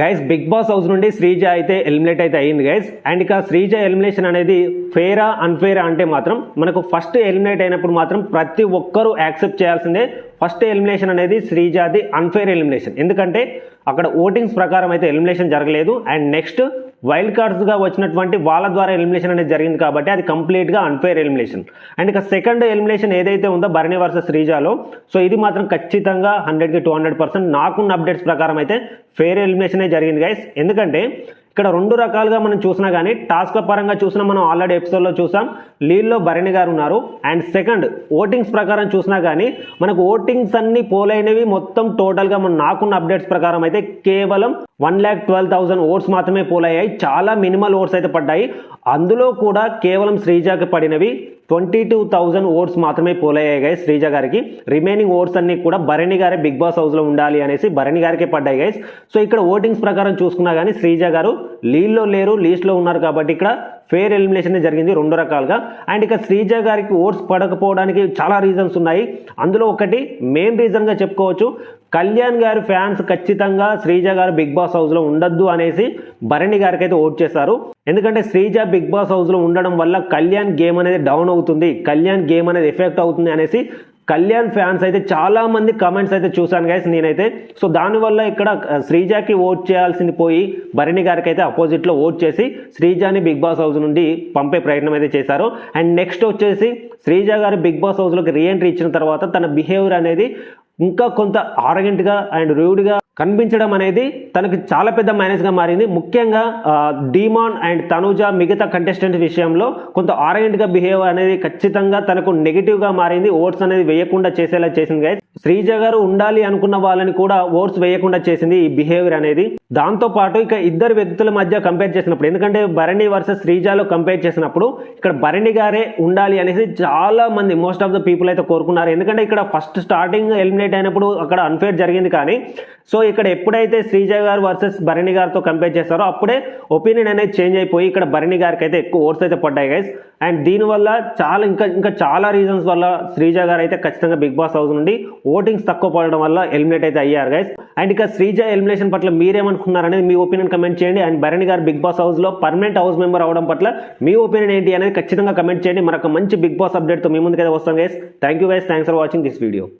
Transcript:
Guys big Boss house నుండి శ్రీజ అయితే eliminate అయితే అయింది గైస్ అండ్ ఇక శ్రీజ ఎలిమినేషన్ అనేది ఫేరా అన్ఫేరా అంటే మాత్రం మనకు ఫస్ట్ ఎలిమినేట్ అయినప్పుడు మాత్రం ప్రతి ఒక్కరూ యాక్సెప్ట్ చేయాల్సిందే. ఫస్ట్ ఎలిమినేషన్ అనేది శ్రీజాది అన్ఫేర్ ఎలిమినేషన్ ఎందుకంటే అక్కడ ఓటింగ్స్ ప్రకారం అయితే ఎలిమినేషన్ జరగలేదు. అండ్ నెక్స్ట్ వైల్డ్ కార్డ్స్గా వచ్చినటువంటి వాళ్ళ ద్వారా ఎలిమినేషన్ అనేది జరిగింది కాబట్టి అది కంప్లీట్గా అన్ఫేర్ ఎలిమినేషన్. అండ్ ఇక సెకండ్ ఎలిమినేషన్ ఏదైతే ఉందో భరణి వర్సెస్ శ్రీజాలో సో ఇది మాత్రం ఖచ్చితంగా హండ్రెడ్కి టూ హండ్రెడ్ పర్సెంట్ నాకున్న అప్డేట్స్ ప్రకారం అయితే ఫేర్ ఎలిమినేషనే జరిగింది గైస్ ఎందుకంటే ఇక్కడ రెండు రకాలుగా మనం చూసినా కానీ టాస్క్ల పరంగా చూసినా మనం ఆల్రెడీ ఎపిసోడ్లో చూసాం. లీడ్లో భరణి గారు ఉన్నారు. అండ్ సెకండ్ ఓటింగ్స్ ప్రకారం చూసినా కానీ మనకు ఓటింగ్స్ అన్ని పోలైనవి మొత్తం టోటల్గా మనం నాకున్న అప్డేట్స్ ప్రకారం అయితే కేవలం one lakh twelve thousand votes మాత్రమే పోలయ్యాయి. చాలా మినిమల్ ఓట్స్ అయితే పడ్డాయి. అందులో కూడా కేవలం శ్రీజాకి పడినవి ట్వంటీ టూ థౌజండ్ ఓట్స్ మాత్రమే పోలయ్యాయి గైస్ శ్రీజ గారికి. రిమైనింగ్ ఓట్స్ అన్ని కూడా భరణి గారే బిగ్ బాస్ హౌస్లో ఉండాలి అనేసి భరణి గారికే పడ్డాయి గైస్ సో ఇక్కడ ఓటింగ్స్ ప్రకారం చూసుకున్నా కానీ శ్రీజ గారు లీడ్లో లేరు లీస్ట్లో ఉన్నారు కాబట్టి ఇక్కడ ఫేర్ ఎలిమినేషన్ జరిగింది రెండు రకాలుగా. అండ్ ఇక శ్రీజ గారికి ఓట్స్ పడకపోవడానికి చాలా రీజన్స్ ఉన్నాయి. అందులో ఒకటి మెయిన్ రీజన్గా చెప్పుకోవచ్చు. కళ్యాణ్ గారి ఫ్యాన్స్ ఖచ్చితంగా శ్రీజ గారు బిగ్ బాస్ హౌస్లో ఉండొద్దు అనేసి భరణి గారికి అయితే ఓట్ చేశారు. ఎందుకంటే శ్రీజ బిగ్ బాస్ హౌస్లో ఉండడం వల్ల కళ్యాణ్ గేమ్ అనేది డౌన్ అవుతుంది కళ్యాణ్ గేమ్ అనేది ఎఫెక్ట్ అవుతుంది అనేసి కళ్యాణ్ ఫ్యాన్స్ అయితే చాలా మంది కమెంట్స్ అయితే చూశాను గైస్ నేనైతే. సో దానివల్ల ఇక్కడ శ్రీజాకి ఓట్ చేయాల్సింది పోయి భరణి గారికి అయితే అపోజిట్లో ఓట్ చేసి శ్రీజాని బిగ్ బాస్ హౌస్ నుండి పంపే ప్రయత్నం అయితే చేశారు. అండ్ నెక్స్ట్ వచ్చేసి శ్రీజ గారు బిగ్ బాస్ హౌస్లోకి రీఎంట్రీ ఇచ్చిన తర్వాత తన బిహేవియర్ అనేది ఇంకా కొంత ఆరగెంట్గా అండ్ రూడ్గా కనిపించడం అనేది తనకు చాలా పెద్ద మైనస్గా మారింది. ముఖ్యంగా డీమాన్ అండ్ తనుజా మిగతా కంటెస్టెంట్ విషయంలో కొంత ఆరగెంట్గా బిహేవ్ అనేది ఖచ్చితంగా తనకు నెగిటివ్గా మారింది. ఓట్స్ అనేది వేయకుండా చేసేలా చేసింది గైస్ శ్రీజ గారు ఉండాలి అనుకున్న వాళ్ళని కూడా ఓట్స్ వేయకుండా చేసింది ఈ బిహేవియర్ అనేది. దాంతో పాటు ఇక ఇద్దరు వ్యక్తుల మధ్య కంపేర్ చేసినప్పుడు ఎందుకంటే భరణి వర్సెస్ శ్రీజాలో కంపేర్ చేసినప్పుడు ఇక్కడ భరణి గారే ఉండాలి అనేసి చాలా మంది మోస్ట్ ఆఫ్ ద పీపుల్ అయితే కోరుకున్నారు. ఎందుకంటే ఇక్కడ ఫస్ట్ స్టార్టింగ్ ఎలిమినేట్ అయినప్పుడు అక్కడ అన్ఫేర్ జరిగింది కానీ సో ఇక్కడ ఎప్పుడైతే శ్రీజ గారు వర్సెస్ భరణి గారితో కంపేర్ చేస్తారో అప్పుడే ఒపీనియన్ అనేది చేంజ్ అయిపోయి ఇక్కడ భరణి గారికి అయితే ఎక్కువ ఓట్స్ అయితే పడ్డాయి గైస్ అండ్ దీనివల్ల చాలా ఇంకా ఇంకా చాలా రీజన్స్ వల్ల శ్రీజ గారు అయితే ఖచ్చితంగా బిగ్ బాస్ హౌస్ నుండి ఓటింగ్స్ తక్కువ పడడం వల్ల ఎలిమినేట్ అయితే అయ్యారు గైస్ అండ్ ఇక శ్రీజ ఎలిమినేషన్ పట్ల మీరేమనుకున్నారు అనేది మీ ఒపీనియన్ కమెంట్ చేయండి. అండ్ భరణి గారు బిగ్ బాస్ హౌస్లో పర్మనెంట్ హౌస్ మెంబర్ అవడం పట్ల మీ ఒపీనియన్ ఏంటి అనేది ఖచ్చితంగా కమెంట్ చేయండి. మరొక మంచి బిగ్ బాస్ అప్డేట్తో మీ ముందుకైతే వస్తాం guys thank you guys thanks for watching this video